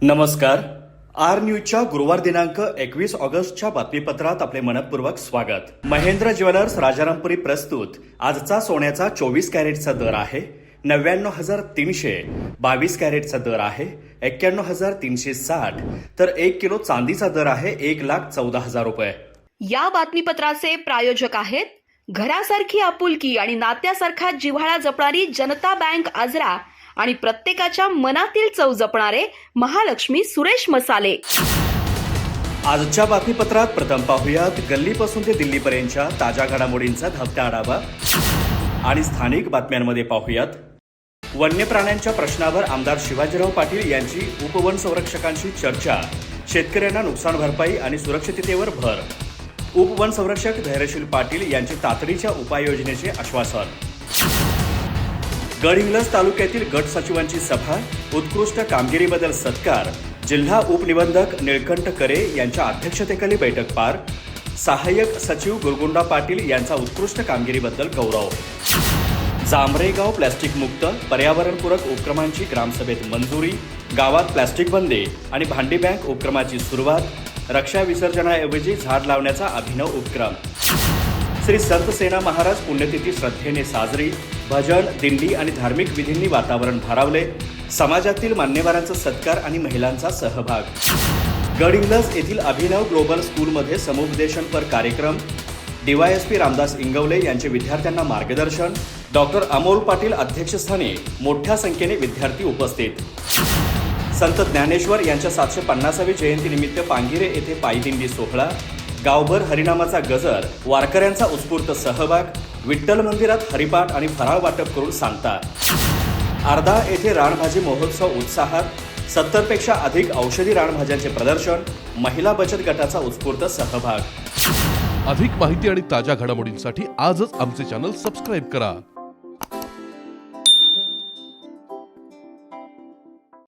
नमस्कार. आर न्यूजच्या गुरुवार दिनांक एकवीस ऑगस्टच्या बातमीपत्रात आपले मनपूर्वक स्वागत. महेंद्र ज्वेलर्स राजारामपुरी प्रस्तुत. आजचा सोन्याचा चोवीस कॅरेटचा दर आहे नव्याण्णव हजार तीनशे. बावीस कॅरेटचा दर आहे एक्क्याण्णव हजार तीनशे साठ. तर एक किलो चांदीचा दर आहे एक लाख चौदा हजार रुपये. या बातमीपत्राचे प्रायोजक आहेत घरासारखी आपुलकी आणि नात्यासारखा जिव्हाळा जपणारी जनता बँक आजरा आणि प्रत्येकाच्या मनातील चव जपणारे महालक्ष्मी सुरेश मसाले. आजच्या बातमीपत्रात प्रथम पाहुयात गल्लीपासून ते दिल्लीपर्यंतच्या ताज्या घडामोडींचा धावता आढावा. आणि स्थानिक बातम्यांमध्ये पाहुयात वन्य प्राण्यांच्या प्रश्नावर आमदार शिवाजीराव पाटील यांची उपवन संरक्षकांशी चर्चा. शेतकऱ्यांना नुकसान भरपाई आणि सुरक्षिततेवर भर. उपवन संरक्षक धैर्यशील पाटील यांचे तातडीच्या उपाययोजनेचे आश्वासन. गडहिंग्लज तालुक्यातील गट सचिवांची सभा उत्कृष्ट कामगिरीबद्दल सत्कार जिल्हा उपनिबंधक निळकंठ करे यांच्या अध्यक्षतेखाली बैठक पार सहाय्यक सचिव गुरगुंडा पाटील यांचा उत्कृष्ट कामगिरीबद्दल गौरव. जांभरेगाव प्लॅस्टिक मुक्त पर्यावरणपूरक उपक्रमांची ग्रामसभेत मंजुरी गावात प्लॅस्टिक बंदी आणि भांडी बँक उपक्रमाची सुरुवात रक्षा विसर्जनाऐवजी झाड लावण्याचा अभिनव उपक्रम. श्री संत सेना महाराज पुण्यतिथी श्रद्धेने साजरी भजन दिंडी आणि धार्मिक विधींनी वातावरण भारावले. समाजातील मान्यवरांचा सत्कार आणि महिलांचा सहभाग. गडहिंग्लज येथील अभिनव ग्लोबल स्कूलमध्ये समुपदेशनपर कार्यक्रम. डीवायएसपी रामदास इंगवले यांचे विद्यार्थ्यांना मार्गदर्शन. डॉक्टर अमोल पाटील अध्यक्षस्थानी मोठ्या संख्येने विद्यार्थी उपस्थित. संत ज्ञानेश्वर यांच्या सातशे पन्नासावी जयंतीनिमित्त पांगिरे येथे पायदिंडी सोहळा. गावभर हरिनामाचा गजर वारकऱ्यांचा उत्स्फूर्त सहभाग विठ्ठल मंदिरात हरिपाठ आणि फराळ वाटप करून सांगता अर्धा येथे रानभाजी महोत्सव उत्साहात सत्तरपेक्षा अधिक औषधी रानभाज्यांचे प्रदर्शन महिला बचत गटाचा उत्स्फूर्त सहभाग. अधिक माहिती आणि ताज्या घडामोडींसाठी आजच आमचे चॅनल सबस्क्राईब करा.